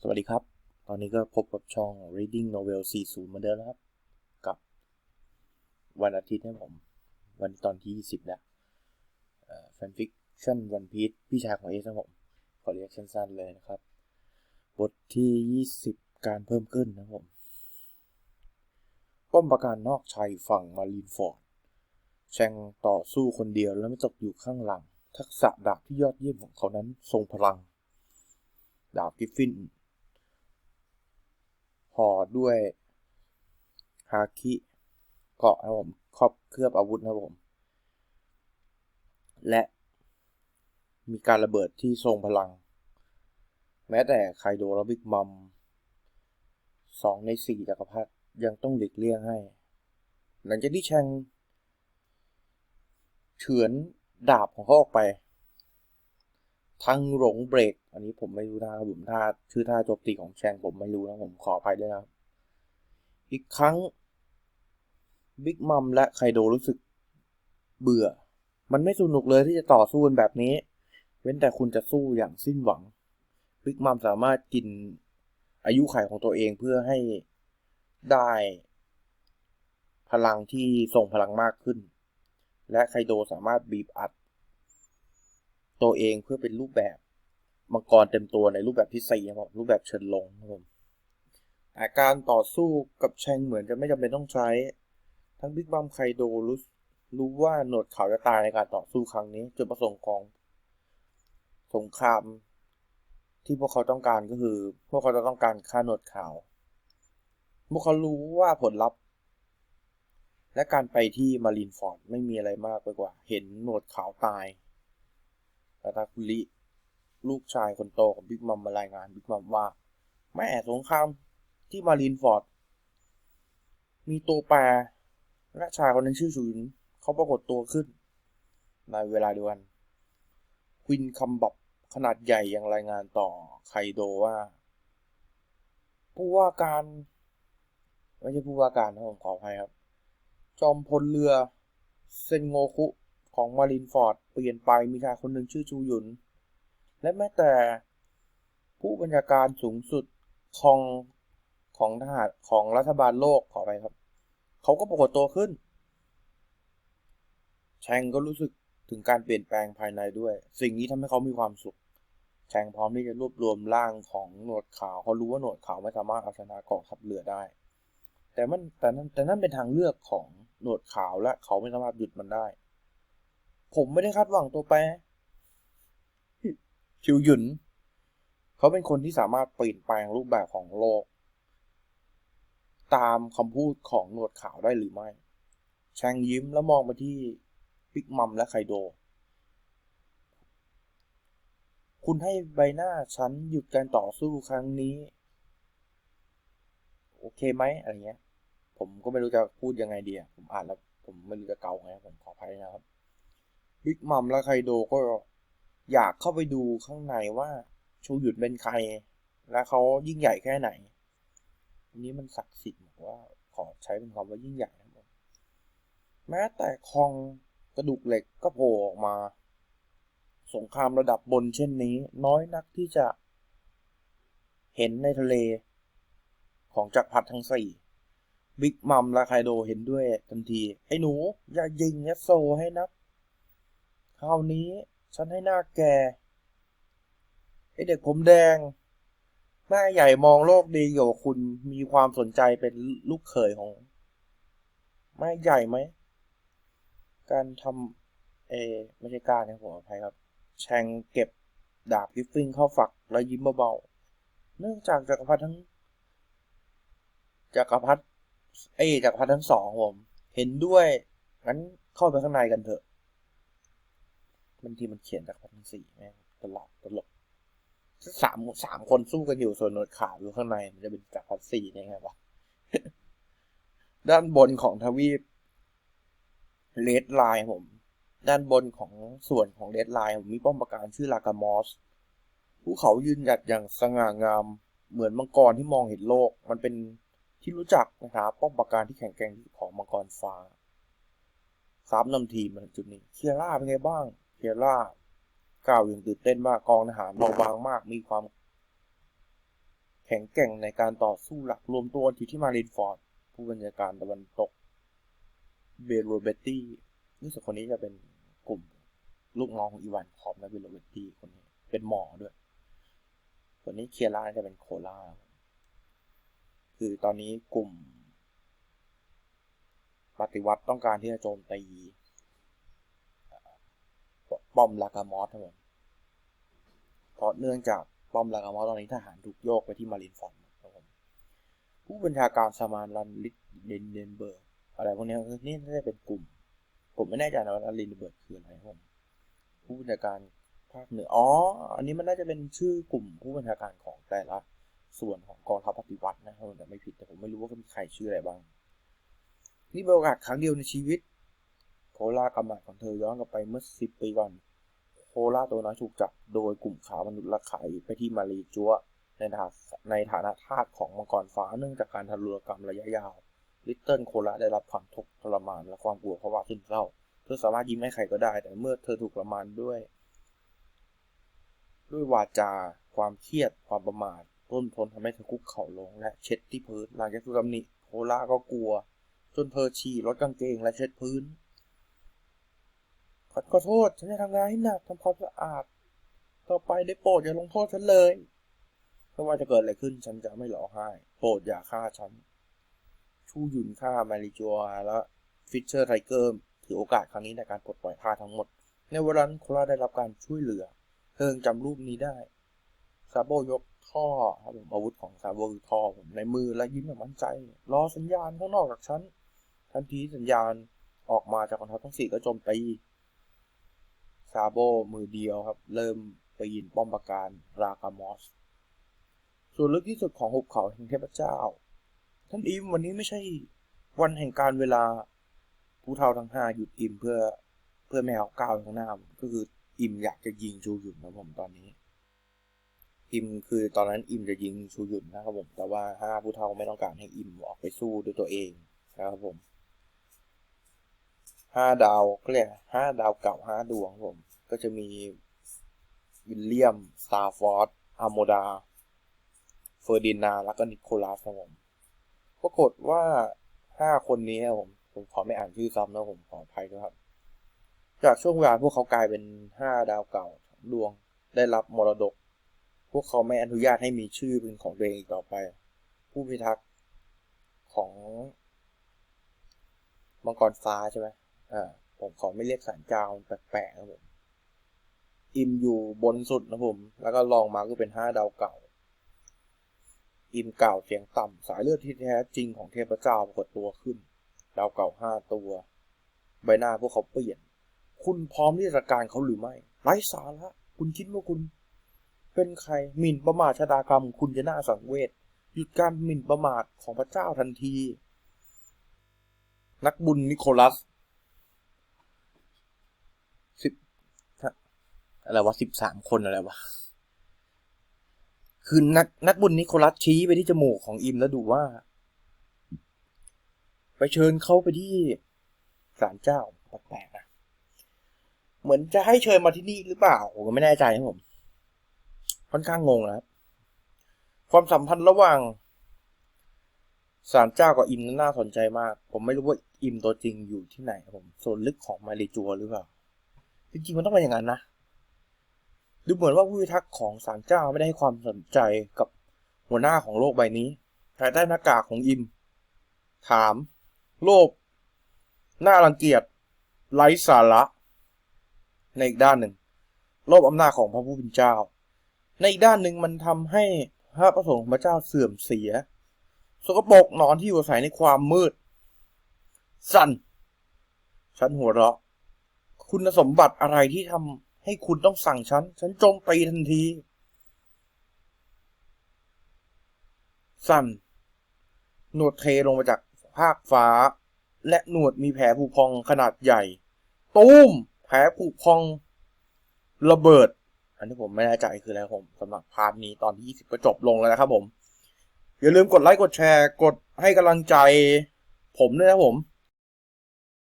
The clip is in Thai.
สวัสดีครับ ตอนนี้ก็พบกับช่อง Reading Novel 40เหมือนเดิมนะครับ กับวันอาทิตย์นะผม วันตอนที่ 20แล้วแฟนฟิกชั่นวันพี e พี่ชายของเอสนะผม ขอเรียกสั้นๆเลยนะครับ บทที่ 20 การเพิ่มขึ้นนะผม ป้อมปราการนอกชายฝั่งมารีนฟอร์ด แชงต่อสู้คนเดียวแล้วไม่ตกอยู่ข้างหลัง ทักษะดาบที่ยอดเยี่ยมของเขานั้นทรงพลังดาบกิฟฟิน ห่อด้วยฮาคิเกาะนะผมครอบเคลือบอาวุธนะผม และมีการระเบิดที่ทรงพลัง แม้แต่ไคโดและบิ๊กมัมสองในสี่จักรพรรดิยังต้องหลีกเลี่ยงให้ หลังจากที่แชงเฉือนดาบของเขาออกไป ทั้งหลงเบรก อันนี้ผมไม่รู้ท่าผมท่าชื่อท่าโจมตีของแชงผมไม่รู้นะผมขออภัยด้วยนะครับอีกครั้งบิ๊กมัมและไคโดรู้สึกเบื่อ มันไม่สนุกเลยที่จะต่อสู้กันแบบนี้ เว้นแต่คุณจะสู้อย่างสิ้นหวัง บิ๊กมัมสามารถกินอายุไขของตัวเองเพื่อให้ได้ พลังที่ส่งพลังมากขึ้น และไคโดสามารถบีบอัด ตัวเองเพื่อเป็นรูปแบบมังกรเต็มตัวในรูปแบบที่สี่ครับรูปแบบเชิญลงครับผมอาการต่อสู้กับแชงเหมือนจะไม่จำเป็นต้องใช้ ทั้งบิ๊กบัมไคโดรู้รู้ว่าหนวดขาวจะตายในการต่อสู้ครั้งนี้จุดประสงค์ของสงคราม ที่พวกเขาต้องการก็คือ พวกเขาจะต้องการฆ่าหนวดขาว พวกเขารู้ว่าผลลัพธ์ และการไปที่มารีนฟอร์ดไม่มีอะไรมากไปกว่า เห็นหนวดขาวตาย แต่ตาคุริลูกชายคนโตของบิ๊กมัมมารายงานบิ๊กมัมว่า แม่สงครามที่มารีนฟอร์ด มีตัวแปรและชายคนนั้นชื่อชุนเขาปรากฏตัวขึ้น ในเวลาเดียวกันควินคัมบับขนาดใหญ่ยังรายงานต่อไคโดว่า ผู้ว่าการ ไม่ใช่ผู้ว่าการนะผมขออภัยครับ จอมพลเรือ เซนโงคุ ของมารินฟอร์ด เปลี่ยนไปมีชายคนหนึ่งชื่อชูยุน และแม้แต่ผู้บัญชาการสูงสุดของของทหารของรัฐบาลโลกขอไปครับ เขาก็ปรากฏตัวขึ้น แชงก็รู้สึกถึงการเปลี่ยนแปลงภายในด้วย สิ่งนี้ทำให้เขามีความสุข แชงพร้อมที่จะรวบรวมร่างของหนวดขาวเขารู้ว่าหนวดขาวไม่สามารถเอาชนะกองทัพเรือได้ แต่มันแต่นั้นแต่นั่นเป็นทางเลือกของหนวดขาวและเขาไม่สามารถหยุดมันได้ ผมไม่ได้คาดหวังตัวแปรชิวหยุน เขาเป็นคนที่สามารถเปลี่ยนแปลงรูปแบบของโลก ตามคำพูดของหนวดขาวได้หรือไม่แชงยิ้มแล้วมองไปที่บิ๊กมัมและไคโด คุณให้ใบหน้าฉันหยุดการต่อสู้ครั้งนี้ โอเคไหมอะไรเงี้ย ผมก็ไม่รู้จะพูดยังไงดีอะผมอ่านแล้ว ผมไม่รู้จะเกาไงผมขออภัยนะครับ บิ๊กมัมและไคโดก็อยากเข้าไปดูข้างในว่าชูหยุดเป็นใคร และเขายิ่งใหญ่แค่ไหน อันนี้มันศักดิ์สิทธิ์บอกว่าขอใช้เป็นคำว่ายิ่งใหญ่นะแม้แต่คองกระดูกเหล็กก็โผล่ออกมา สงครามระดับบนเช่นนี้ น้อยนักที่จะเห็นในทะเลของจักรพรรดิทั้งสี่บิ๊กมัมและไคโดเห็นด้วยทันที ไอ้หนู อย่ายิงยัสโซให้นัก คราวนี้ฉันให้หน้าแกไอเด็กผมแดงแม่ใหญ่มองโลกดีอยู่คุณมีความสนใจเป็นลูกเขยของแม่ใหญ่ไหม การทำเอไม่ใช่การนะผมอภัยครับ แชงเก็บดาบกิฟฟิงเข้าฝักแล้วยิ้มเบาๆ เนื่องจากจักรพรรดิทั้งจักรพรรดิเอจักรพรรดิทั้งสองผม เห็นด้วย งั้นเข้าไปข้างในกันเถอะ บางทีมันเขียนจากพันสี่แม่งตลกตลกสามสามคนสู้กันอยู่ส่วนหนวดขาวอยู่ข้างในมันจะเป็นจากพันสี่ได้ไงวะด้านบนของทวีปเลดไลน์ผม ด้านบนของส่วนของเลดไลน์ผมมีป้อมปราการชื่อลากามอสภูเขายืนหยัดอย่างสง่างามเหมือนมังกรที่มองเห็นโลก มันเป็นที่รู้จักนะครับป้อมปราการที่แข็งแกร่งของมังกรฟ้าสามนำทีมมาถึงจุดนี้เคียร่าเป็นไงบ้าง เคียร่ากล่าวอย่างตื่นเต้นมากองทหารเบาบางมากมีความ แข็งแกร่งในการต่อสู้หลักรวมตัวอยู่ที่มารินฟอร์ดผู้บัญชาการตะวันตกเบโรเบตตี้รู้สึกคนนี้จะเป็นกลุ่มลูกน้องของอีวานคอปนะเบโรเบตตี้คนนี้เป็นหมอด้วยคนนี้เคียร่าจะเป็นโคล่าคือตอนนี้กลุ่มปฏิวัติต้องการที่จะโจมตี ป้อมลากามอสทั้งหมเพราะเนื่องจากป้อมลากามอสตอนนี้ทหารถูกโยกไปที่มารินฟอร์ดครับผมผู้บัญชาการสมานรันลิดเดนเดนเบิร์กอะไรพวกนี้คือนี่น่าจะเป็นกลุ่ม ผมไม่แน่ใจนะว่ารันลินเดนเบิร์กคืออะไรครับผมผู้บัญชาการภาคเหนืออ๋ออันนี้มันน่าจะเป็นชื่อกลุ่มผู้บัญชาการของแต่ละส่วนของกองทัพปฏิวัตินะครับแต่ไม่ผิดแต่ผมไม่รู้ว่ามีใครชื่ออะไรบ้างนี่เป็นโอกาสครั้งเดียวในชีวิตโคลากำหมัดของเธอย้อนกลับไปเมื่อสิบปีก่อน ล่าตัวน้อยถูกจับโดยกลุ่มขามนุษย์ละไขายไปที่มารีจัวในฐานะในฐานะทาสของมังกรฟ้าเนื่องจากการทารุณกรรมระยะยาว ลิตเติ้ลโคล่าได้รับความทุกข์ทรมานและความกลัวภาะวะซึมเศร้า เธอสามารถยิ้มให้ใครก็ได้ แต่เมื่อเธอถูกทรมานด้วย ด้วยวาจา ความเครียด ความประมาทต้นทนทำให้เธอคุกเข่าลงและเช็ดที่พื้นหลังจากถูกตำหนิโคล่าก็กลัว จนเธอฉี่ลดกางเกงและเช็ดพื้น ขอขอโทษ ฉันจะทำงานให้หนักทำความสะอาด ต่อไปได้โปรดอย่าลงโทษฉันเลยไม่ว่าจะเกิดอะไรขึ้น ฉันจะไม่ร้องไห้ โปรดอย่าฆ่าฉัน ชูหยุนฆ่ามาริจัวและฟิชเชอร์ไทเกอร์ถือโอกาสครั้งนี้ในการปลดปล่อยทาทั้งหมด ในวันนั้นโคลาได้รับการช่วยเหลือเธอยังจำรูปนี้ได้ ซาโบยกท่อครับผมอาวุธของซาโบคือท่อผมในมือและยิ้มอย่างมั่นใจ รอสัญญาณข้างนอกจากฉัน ทันทีสัญญาณออกมาจากกองทัพทั้งสี่ก็โจมตี ซาโบมือเดียวครับ เริ่มไปีนป้อมปราการรากามอส ส่วนลึกที่สุดของหุบเขาแห่งเทพเจ้า ท่านอิมวันนี้ไม่ใช่วันแห่งการเวลาผู้เฒ่าทั้งห้าหยุดอิมเพื่อเพื่อแมวก้าวข้างหน้าก็คืออิมอยากจะยิงชูหยุนนะผมตอนนี้ อิมคือตอนนั้นอิมจะยิงชูหยุนนะครับผมแต่ว่าห้าผู้เฒ่าไม่ต้องการให้อิมออกไปสู้ด้วยตัวเองนะครับผม ห้าดาวก็เรียกห้าดาวเก่าห้าดวงผม ก็จะมีวิลเลียมสตาร์ฟอร์ดอาโมดา เฟอร์ดินาแล้วก็นิโคลัสครับผมปรากฏว่าห้าคนนี้ครับผมผมขอไม่อ่านชื่อซ้ำนะผมขออภัยด้วยครับ จากช่วงเวลาพวกเขากลายเป็นห้าดาวเก่าดวงได้รับมรดก พวกเขาไม่อนุญาตให้มีชื่อเป็นของตัวเองอีกต่อไป ผู้พิทักษ์ของมังกรฟ้าใช่ไหม อ่าผมขอไม่เรียกสารเจ้าแปลกๆครับผมอิมอยู่บนสุดนะผม แล้วก็ลองมาก็เป็นห้าดาวเก่า อิมเก่าเสียงต่ำสายเลือดที่แท้จริงของเทพเจ้าปรากฏตัวขึ้น ดาวเก่าห้าตัว ใบหน้าพวกเขาเปลี่ยน คุณพร้อมที่จะการเขาหรือไม่ ไร้สาระ คุณคิดว่าคุณ เป็นใครหมิ่นประมาทชะตากรรม คุณจะน่าสังเวช หยุดการหมิ่นประมาทของพระเจ้าทันที นักบุญนิโคลัส สิบ อะไรวะสิบสามคนอะไรวะคือนักนักบุญนิโคลัสชี้ไปที่จมูกของอิมแล้วดูว่า ไปเชิญเขาไปที่ศาลเจ้าแปลกๆนะเหมือนจะให้เชิญมาที่นี่หรือเปล่าผมก็ไม่แน่ใจครับผม ค่อนข้างงงนะครับความสัมพันธ์ระหว่างศาลเจ้ากับอิมนั้นน่าสนใจมาก ผมไม่รู้ว่าอิมตัวจริงอยู่ที่ไหนครับผมโซนลึกของมาริจัวหรือเปล่าจริงๆมันต้องเป็นอย่างนั้นนะ ดูเหมือนว่าผู้พิทักษ์ของศาลเจ้าไม่ได้ให้ความสนใจกับหัวหน้าของโลกใบนี้ภายใต้หน้ากากของอิม ถาม โลกน่ารังเกียจไร้สาระ ในอีกด้านหนึ่ง โลภอำนาจของพระผู้เป็นเจ้า ในอีกด้านหนึ่งมันทำให้พระประสงค์ของพระเจ้าเสื่อมเสีย สกปรกนอนที่อยู่อาศัยในความมืด สั่น ฉันหัวเราะ คุณสมบัติอะไรที่ทำ ให้คุณต้องสั่งฉัน ฉันโจมตีทันที สั่น หนวดเทลงมาจากภาคฟ้า และหนวดมีแผลผุพองขนาดใหญ่ ตูม แผลผุพอง ระเบิด อันนี้ผมไม่แน่ใจคืออะไรผมสำหรับพาร์ทนี้ตอนที่ 20 ก็จบลงแล้วนะครับผม อย่าลืมกดไลค์ กดแชร์ กดให้กำลังใจ ผมด้วยนะผม